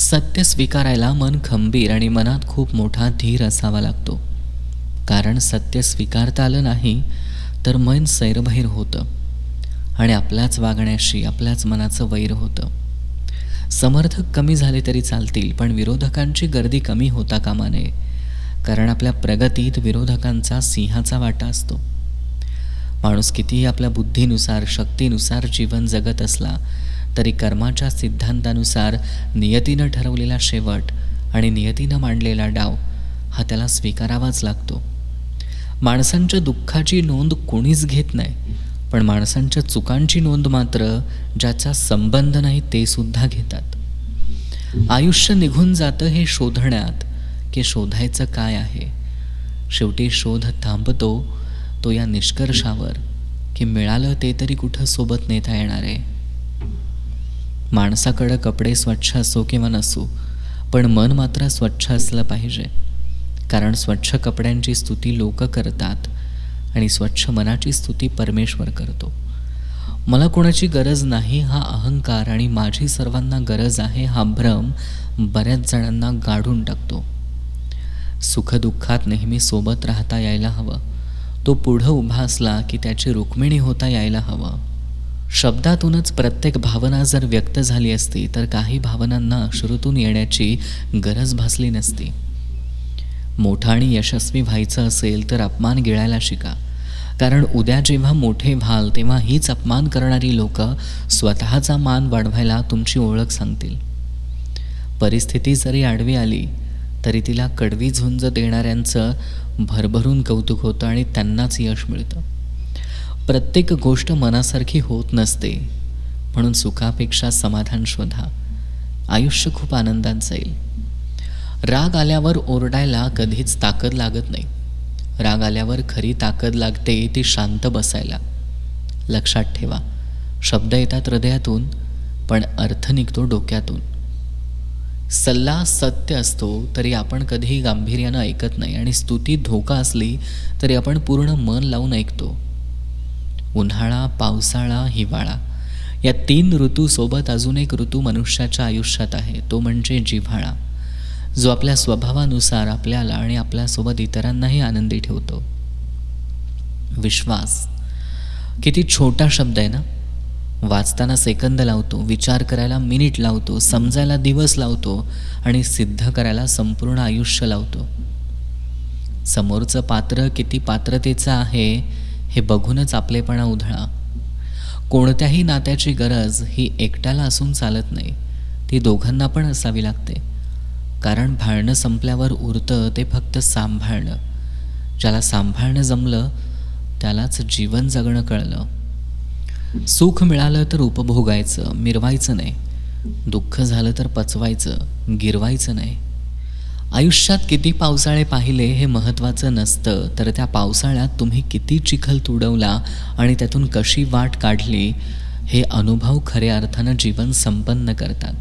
सत्य स्वीकारायला मन खंबीर आणि मनात खूप मोठा धीर असावा लागतो. कारण सत्य स्वीकारता आलं नाही तर मन सैरभैर होतं. आणि आपल्याच वागण्याशी आपल्याच मनाचं वैर होतं. समर्थक कमी झाले तरी चालतील पण विरोधकांची गर्दी कमी होता कामा नये कारण आपल्या प्रगतीत विरोधकांचा सिंहाचा वाटा असतो. माणूस कितीही आपल्या बुद्धीनुसार शक्तीनुसार जीवन जगत असला तरी कर्माच्या सिद्धांतानुसार नियतीनं ठरवलेला शेवट आणि नियतीनं मांडलेला डाव हा त्याला स्वीकारावाच लागतो. माणसांच्या दुःखाची नोंद कोणीच घेत नाही पण माणसांच्या चुकांची नोंद मात्र ज्याचा संबंध नाही ते सुद्धा घेतात. आयुष्य निघून जातं हे शोधण्यात की शोधायचं काय आहे? शेवटी शोध थांबतो तो या निष्कर्षावर की मिळालं ते तरी कुठं सोबत नेता येणार? आहे माणसाकडं कपडे स्वच्छ असो किंवा नसो पण मन मात्र स्वच्छ असलं पाहिजे. कारण स्वच्छ कपड्यांची स्तुती लोक करतात आणि स्वच्छ मनाची स्तुती परमेश्वर करतो. मला कोणाची गरज नाही हा अहंकार आणि माझी सर्वांना गरज आहे हा भ्रम बऱ्याच जणांना गाढून टाकतो. सुखदुःखात नेहमी सोबत राहता यायला हवं. तो पुढं उभा असला की त्याची रुक्मिणी होता यायला हवं. शब्दातूनच प्रत्येक भावना जर व्यक्त झाली असती तर काही भावनांना अश्रूतून येण्याची गरज भासली नसती. मोठा आणि यशस्वी व्हायचं असेल तर अपमान गिळायला शिका. कारण उद्या जेव्हा मोठे व्हाल तेव्हा हीच अपमान करणारी लोक स्वतःचा मान वाढवायला तुमची ओळख सांगतील. परिस्थिती जरी आडवी आली तरी तिला कडवी झुंज देणाऱ्यांचं भरभरून कौतुक होतं आणि त्यांनाच यश मिळतं. प्रत्येक गोष्ट मनासारखी होत नसते. म्हणून सुखापेक्षा समाधान शोधा. आयुष्य खूप आनंदात जाईल. राग आल्यावर ओरडायला कधीच ताकद लागत नाही. राग आल्यावर खरी ताकद लागते ती शांत बसायला. लक्षात ठेवा शब्द येतात हृदयातून पण अर्थ निघतो डोक्यातून. सल्ला सत्य असतो तरी आपण कधीही गांभीर्यानं ऐकत नाही आणि स्तुती धोका असली तरी आपण पूर्ण मन लावून ऐकतो. उन्हाळा पावसाळा हिवाळा. या तीन ऋतूसोबत अजून एक ऋतू मनुष्याच्या आयुष्यात आहे. तो म्हणजे जिव्हाळा. जो आपल्या स्वभावानुसार आपल्याला आणि आपल्यासोबत इतरांनाही आनंदी ठेवतो. विश्वास. किती छोटा शब्द आहे ना? वाचताना सेकंद लावतो विचार करायला मिनिट लावतो समजायला दिवस लावतो आणि सिद्ध करायला संपूर्ण आयुष्य लावतो. समोरचं पात्र किती पात्रतेचं आहे हे बघूनच आपलेपणा उधळा. कोणत्याही नात्याची गरज ही एकट्याला असून चालत नाही ती दोघांना पण असावी लागते. कारण भाळणं संपल्यावर उरतं ते फक्त सांभाळणं. ज्याला सांभाळणं जमलं त्यालाच जीवन जगणं कळलं. सुख मिळालं तर उपभोगायचं मिरवायचं नाही. दुःख झालं तर पचवायचं गिरवायचं नाही. आयुष्यात किती पावसाळे पाहिले हे महत्त्वाचं नसतं तर त्या पावसाळ्यात तुम्ही किती चिखल तुडवला आणि त्यातून कशी वाट काढली हे अनुभव खऱ्या अर्थानं जीवन संपन्न करतात.